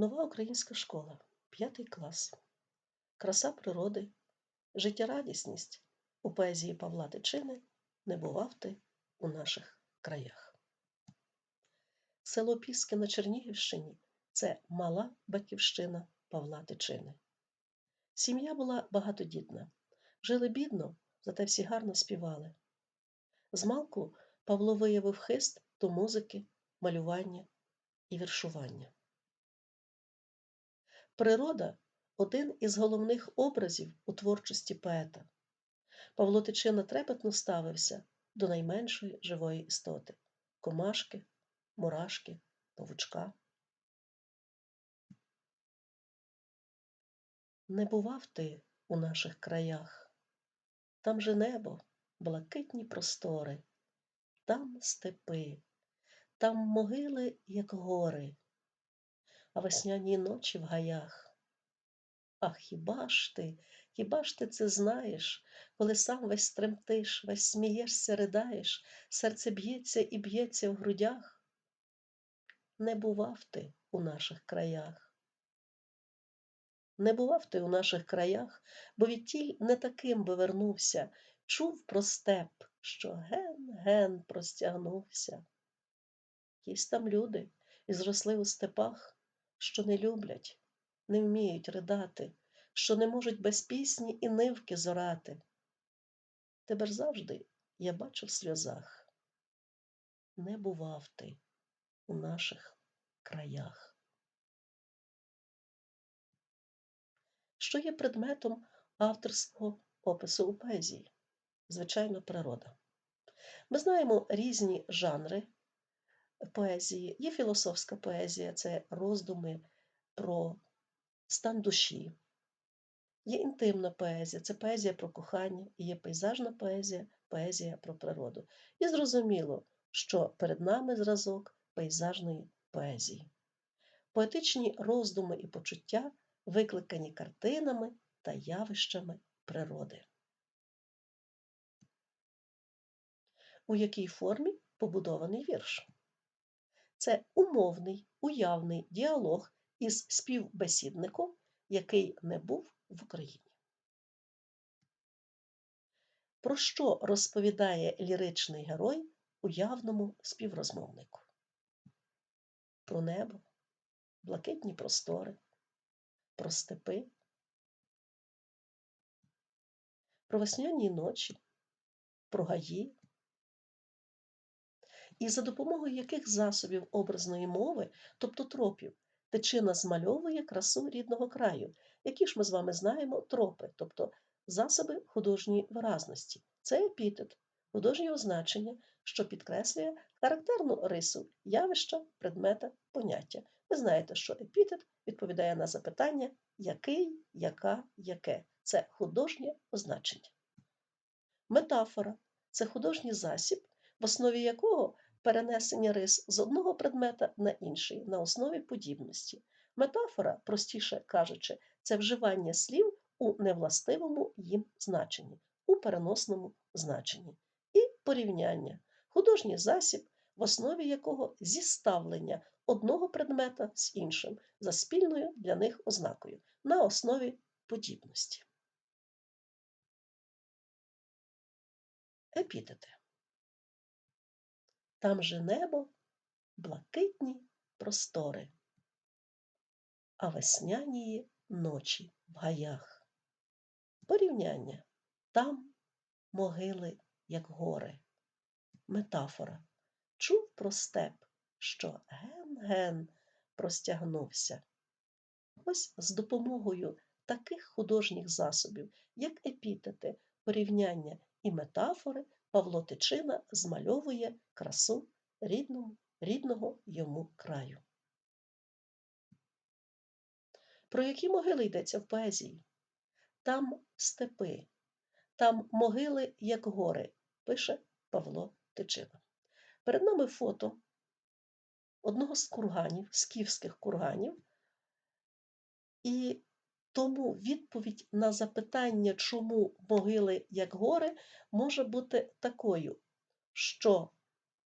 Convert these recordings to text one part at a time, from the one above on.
Нова українська школа, п'ятий клас. Краса природи, життєрадісність у поезії Павла Тичини не бував ти у наших краях. Село Піски на Чернігівщині це мала батьківщина Павла Тичини. Сім'я була багатодітна, жили бідно, зате всі гарно співали. Змалку Павло виявив хист до музики, малювання і віршування. Природа один із головних образів у творчості поета. Павло Тичина трепетно ставився до найменшої живої істоти комашки, мурашки, павучка. Не бував ти у наших краях, там же небо, блакитні простори, там степи, там могили, як гори, а весняні ночі в гаях. Ах, хіба ж ти, хіба ж ти це знаєш, коли сам весь стремтиш, весь смієшся, ридаєш, серце б'ється і б'ється в грудях? Не бував ти у наших краях. Не бував ти у наших краях, бо відтіль не таким би вернувся, чув про степ, що ген-ген простягнувся. Єсь там люди і зросли у степах, що не люблять, не вміють ридати, що не можуть без пісні і нивки зорати. Тебе ж завжди я бачу в сльозах. Не бував ти у наших краях. Що є предметом авторського опису у поезії? Звичайно, природа. Ми знаємо різні жанри поезії. Є філософська поезія, це роздуми про стан душі. Є інтимна поезія, це поезія про кохання, і є пейзажна поезія, поезія про природу. І зрозуміло, що перед нами зразок пейзажної поезії. Поетичні роздуми і почуття викликані картинами та явищами природи. У якій формі побудований вірш? Це умовний, уявний діалог із співбесідником, який не був в Україні. Про що розповідає ліричний герой уявному співрозмовнику? Про небо, блакитні простори, про степи, про весняні ночі, про гаї, і за допомогою яких засобів образної мови, тобто тропів, тичина змальовує красу рідного краю, які ж ми з вами знаємо тропи, тобто засоби художньої виразності. Це епітет, художнє означення, що підкреслює характерну рису явища, предмета, поняття. Ви знаєте, що епітет відповідає на запитання який, яка, яке. Це художнє означення. Метафора це художній засіб, в основі якого перенесення рис з одного предмета на інший на основі подібності. Метафора, простіше кажучи, це вживання слів у невластивому їм значенні, у переносному значенні. І порівняння художній засіб, в основі якого зіставлення одного предмета з іншим за спільною для них ознакою на основі подібності. Епітети. Там же небо, блакитні простори, а весняні ночі в гаях. Порівняння там могили, як гори. Метафора чув про степ, що ген-ген простягнувся. Ось з допомогою таких художніх засобів, як епітети, порівняння і метафори, Павло Тичина змальовує красу рідному, рідного йому краю. Про які могили йдеться в поезії? Там степи, там могили, як гори, пише Павло Тичина. Перед нами фото одного з курганів, скіфських курганів, і тому відповідь на запитання, чому могили як гори, може бути такою, що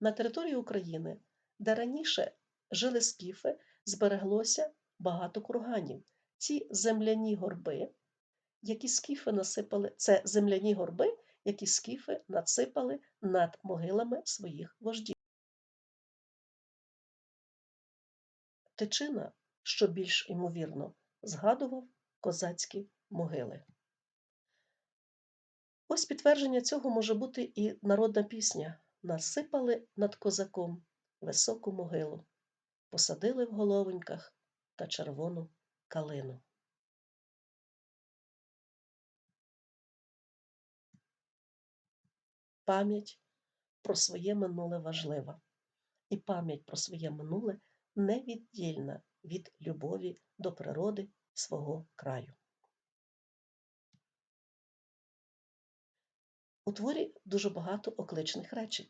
на території України, де раніше жили скіфи, збереглося багато курганів. Ці земляні горби, які скіфи насипали, це земляні горби, які скіфи насипали над могилами своїх вождів. Тичина, що більш ймовірно, згадував козацькі могили. Ось підтвердження цього може бути і народна пісня Насипали над козаком високу могилу, посадили в головоньках та червону калину. Пам'ять про своє минуле важлива, і пам'ять про своє минуле невіддільна від любові до природи свого краю. У творі дуже багато окличних речень.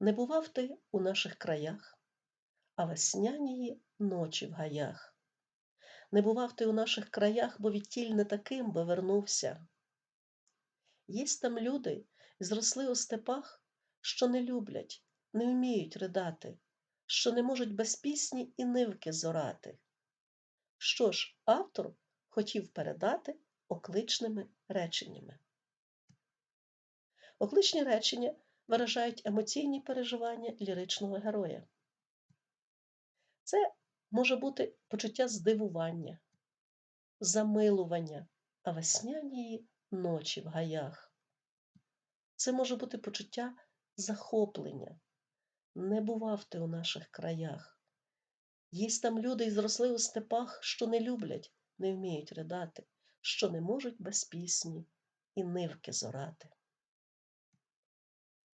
Не бував ти у наших краях, а веснянії ночі в гаях. Не бував ти у наших краях, бо відтіль не таким би вернувся. Єсть там люди, зросли у степах, що не люблять, не вміють ридати, що не можуть без пісні і нивки зорати. Що ж, автор хотів передати окличними реченнями. Окличні речення виражають емоційні переживання ліричного героя. Це може бути почуття здивування, замилування, а весняні ночі в гаях. Це може бути почуття захоплення. Не бував ти у наших краях. Єсть там люди і зросли у степах, що не люблять, не вміють ридати, що не можуть без пісні і нивки зорати.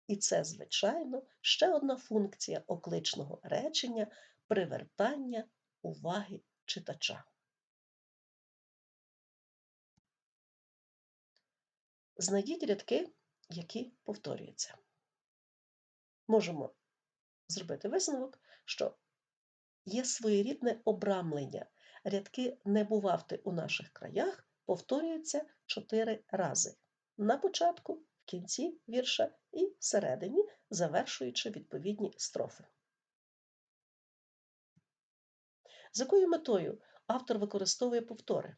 І це, звичайно, ще одна функція окличного речення привертання уваги читача. Знайдіть рядки, які повторюються. Можемо зробити висновок, що є своєрідне обрамлення. Рядки не бувавти у наших краях повторюються чотири рази. На початку, в кінці вірша і всередині, завершуючи відповідні строфи. З якою метою автор використовує повтори?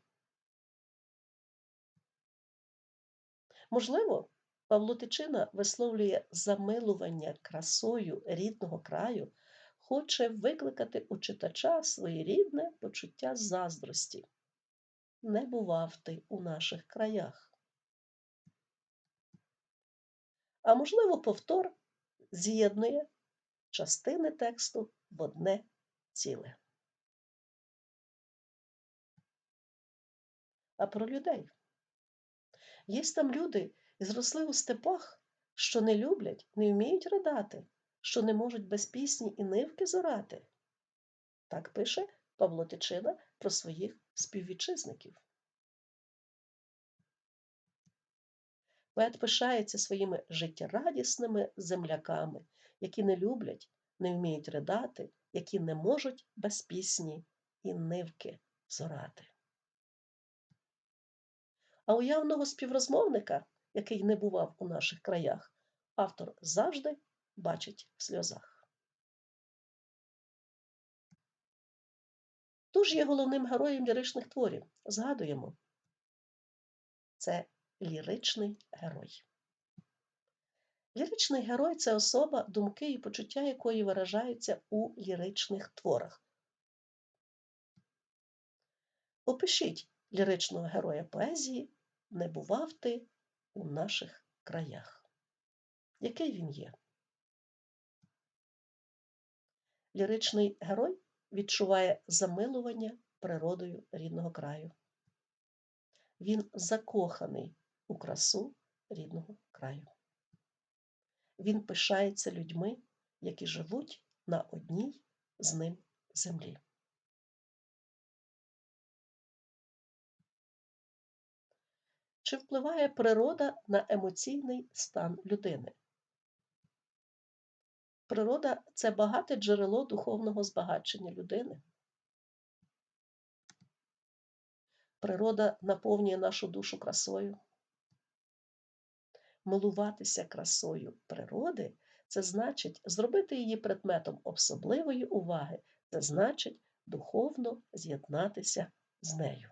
Можливо, Павло Тичина висловлює замилування красою рідного краю, хоче викликати у читача своєрідне почуття заздрості. Не бував ти у наших краях. А можливо, повтор з'єднує частини тексту в одне ціле. А про людей. Є там люди і зросли у степах, що не люблять, не вміють ридати, що не можуть без пісні і нивки зорати. Так пише Павло Тичина про своїх співвітчизників. Поет пишається своїми життєрадісними земляками, які не люблять, не вміють ридати, які не можуть без пісні і нивки зорати. А уявного співрозмовника, який не бував у наших краях, автор завжди бачить в сльозах. Тож є головним героєм ліричних творів. Згадуємо, це ліричний герой. Ліричний герой це особа, думки і почуття якої виражаються у ліричних творах. Опишіть ліричного героя поезії не бував ти у наших краях. Який він є? Ліричний герой відчуває замилування природою рідного краю. Він закоханий у красу рідного краю. Він пишається людьми, які живуть на одній з ним землі. Чи впливає природа на емоційний стан людини? Природа це багате джерело духовного збагачення людини. Природа наповнює нашу душу красою. Милуватися красою природи це значить зробити її предметом особливої уваги, це значить духовно з'єднатися з нею.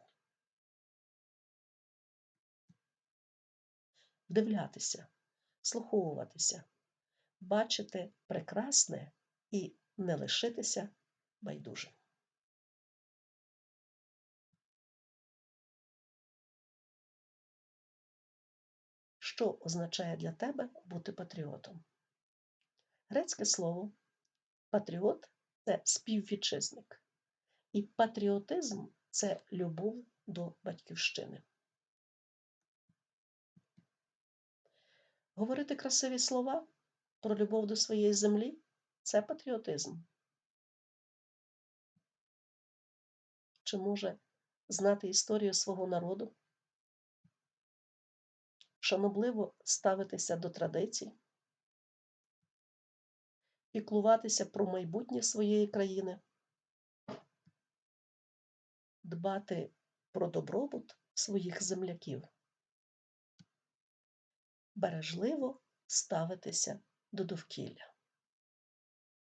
Вдивлятися, слуховуватися, бачити прекрасне і не лишитися байдужим. Що означає для тебе бути патріотом? Грецьке слово патріот це співвітчизник, і патріотизм це любов до батьківщини. Говорити красиві слова про любов до своєї землі це патріотизм. Чи може знати історію свого народу? Шанобливо ставитися до традицій, піклуватися про майбутнє своєї країни, дбати про добробут своїх земляків, бережливо ставитися до довкілля,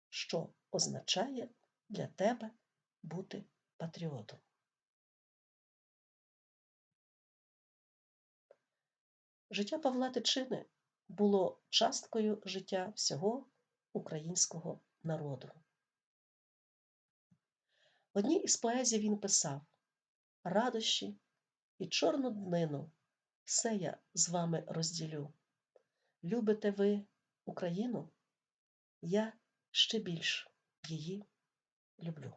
що означає для тебе бути патріотом. Життя Павла Тичини було часткою життя всього українського народу. В одній із поезій він писав радощі і чорну днину все я з вами розділю. Любите ви Україну? Я ще більш її люблю.